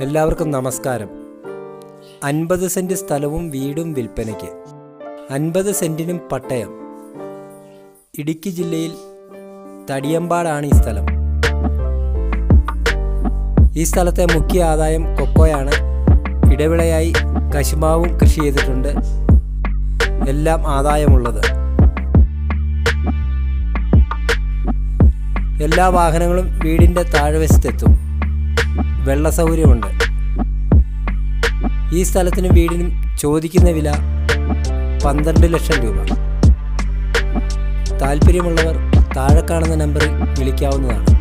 എല്ലാവർക്കും നമസ്കാരം. അൻപത് സെന്റ് സ്ഥലവും വീടും വിൽപ്പനയ്ക്ക്. അൻപത് സെന്റിനും പട്ടയം. ഇടുക്കി ജില്ലയിൽ തടിയമ്പാടാണ് ഈ സ്ഥലം. ഈ സ്ഥലത്തെ മുഖ്യ ആദായം കൊക്കോയാണ്. ഇടവിളയായി കശുമാവും കൃഷി ചെയ്തിട്ടുണ്ട്. എല്ലാം ആദായമുള്ളത്. എല്ലാ വാഹനങ്ങളും വീടിന്റെ താഴ്വശത്തെത്തും. വെള്ള സൗകര്യമുണ്ട് ഈ സ്ഥലത്തിനും വീടിനും ചോദിക്കുന്ന വില പന്ത്രണ്ട് ലക്ഷം രൂപ. താല്പര്യമുള്ളവർ താഴെ കാണുന്ന നമ്പറിൽ വിളിക്കാവുന്നതാണ്.